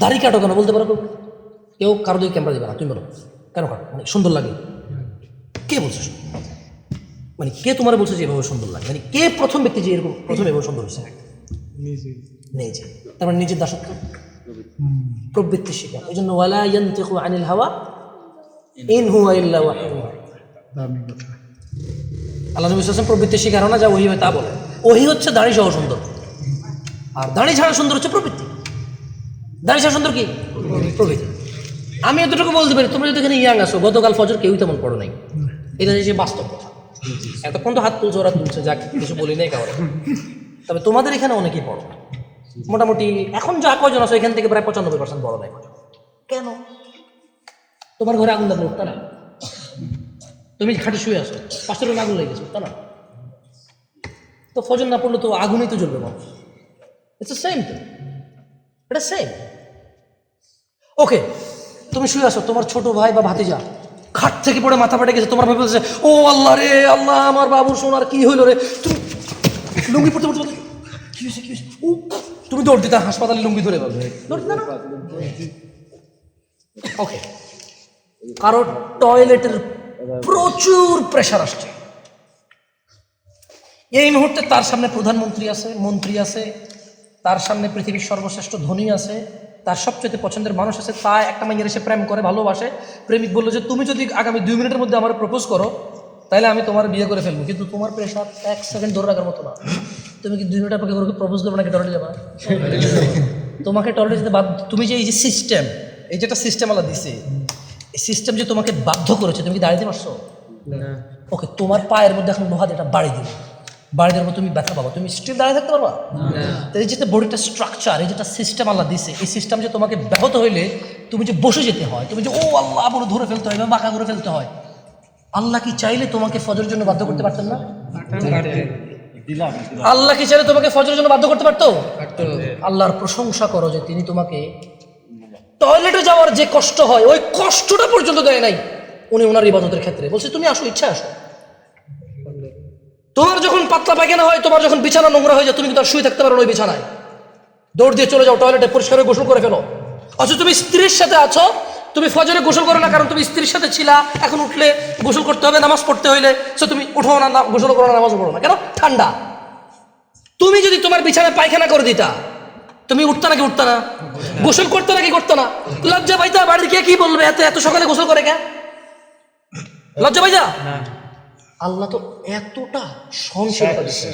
দাড়ি কাটো কেন? বলতে পারো কেউ? কারও দিকে ক্যামেরা দিবে না তুমি বলো। কেন কাটো? মানে সুন্দর লাগে। কে বলছে মানে কে তোমার বলছে যে এভাবে সুন্দর লাগে? মানে কে প্রথম ব্যক্তি যে এরকম প্রথম এভাবে সুন্দর হয়েছে? নিজে। তার মানে নিজের দাসত্ব। প্রবৃত্তি শিকার এই জন্য ওয়ালা ইয়ান্তিকু আনিল হাওয়া ইন হুয়া ইল্লা আল্লাহ নবী সাল্লাম প্রবৃত্তি শিকার না যা ওহি হয় তা বলে। ওহি হচ্ছে দাড়ি সহ সুন্দর। আর দাড়ি ছাড়া সুন্দর হচ্ছে প্রবৃত্তি। দাড়ি ছাড়া সুন্দর কি? আমি এতটুকু বলতে পারি, তোমরা যদি এখানে ইয়াং আসো গতকাল ফজর কেউই তেমন পড়ো নাই। এটা হচ্ছে বাস্তব কথা। এতক্ষণ তো হাত তুলছে, ওরা তুলছে, যাক, কিছু বলি নাই কাউরে তবে তোমাদের এখানে অনেকেই পড়ো মোটামুটি এখন যা কজন আছো, এখান থেকে প্রায় পঁচানব্বই পার্সেন্ট বড় নাই। কেন? তোমার ঘরে আগুন লাগল উঠতা না? তুমি খাটে শুয়ে আসো পাঁচটা রোজ আগুন লেগেছো তা না? তো ফজর না পড়লে তো আগুনই তো জ্বলবে মানুষ। ইটস সেম তো এটা সেম ওকে তুমি শুয়ে আসো তোমার ছোট ভাই বা ভাতিজা খাট থেকে পড়ে মাথা ফাটে গেছে, তোমার ভাই বলছে ও আল্লাহ রে, আল্লাহ, আমার বাবুর সোনার কি হইল রে? তুমি লুঙ্গি পড়তে পড়তে কি হয়েছে, কি ও, তুমি দৌড় দিতে হাসপাতালে লুঙ্গি ধরে পাবে ওকে কারও টয়লেটের প্রচুর প্রেশার আসছে। এই মুহূর্তে তার সামনে প্রধানমন্ত্রী আছে, মন্ত্রী আছে তার সামনে পৃথিবীর সর্বশ্রেষ্ঠ ধনী আছে তার সবচেয়ে পছন্দের মানুষ আছে তা একটা মেয়ের এসে প্রেম করে ভালোবাসে। প্রেমিক বলল যে তুমি যদি আগামী দুই মিনিটের মধ্যে আমার প্রপোজ করো তাহলে আমি তোমার বিয়ে করে ফেলব। কিন্তু তোমার প্রেশার এক সেকেন্ড ধরে রাখার মতো না। তুমি কি দুই মিনিটের পক্ষে করে প্রপোজ করবে নাকি টয়লেটে যাবা? তোমাকে টয়লেটে যেতে বাধ্য তুমি যে এই যে সিস্টেম এই যেটা সিস্টেম আলা দিছে এই সিস্টেম যে তোমাকে বাধ্য করেছে তুমি কি দাঁড়িয়ে পারছ ওকে তোমার পায়ের মধ্যে এখন লোহা যেটা বাড়ি দিবে। বাড়ি দেওয়ার তুমি ব্যথা পাবো। তুমি স্টিল দাঁড়িয়ে থাকতে পারবা? এই যেটা বডিটা স্ট্রাকচার এই যেটা সিস্টেম আল্লাহ দিছে এই সিস্টেম যে তোমাকে ব্যাহত হইলে তুমি যে বসে যেতে হয় তুমি যে ও আল্লাহ বলে ধরে ফেলতে হয় বা বাঁকা করে ফেলতে হয়। আল্লাহ কি চাইলে তোমাকে ফজরের জন্য বাধ্য করতে পারতেন না? আল্লাহ কি চাইলে তোমাকে ফজরের জন্য বাধ্য করতে পারতো? আল্লাহর প্রশংসা করো যে তিনি তোমাকে টয়লেটে যাওয়ার যে কষ্ট হয় ওই কষ্টটা পর্যন্ত দেয় নাই। উনি ওনার ইবাদতের ক্ষেত্রে। বলছে তুমি আসো ইচ্ছা আসো। তোমার যখন পাতলা পায়খানা হয়, তোমার যখন বিছানা নোংরা হয়ে যায়, তুমি কিন্তু আর শুয়ে থাকতে পারো ওই বিছানায়? দৌড় দিয়ে চলে যাও টয়লেটে পরিষ্কার গোসল করে ফেলো। অথচ তুমি স্ত্রীর সাথে আছো, তুমি ফজরে গোসল করো না কারণ তুমি স্ত্রীর সাথে ছিলা, এখন উঠলে গোসল করতে হবে, নামাজ পড়তে হইলে সে তুমি উঠো না, না- গোসল করো না নামাজ পড়ো না। কেন? ঠান্ডা। তুমি যদি তোমার বিছানায় পায়খানা করে দিতা, তুমি উঠতা নাকি উঠতা না? গোসল করতে নাকি করতো না? লজ্জা পাইতা? বাড়ির কে কি বলবে? এত এত সকালে গোসল করে কে? লজ্জা পাইতা? আল্লাহ তো এতটা সংসার দিচ্ছে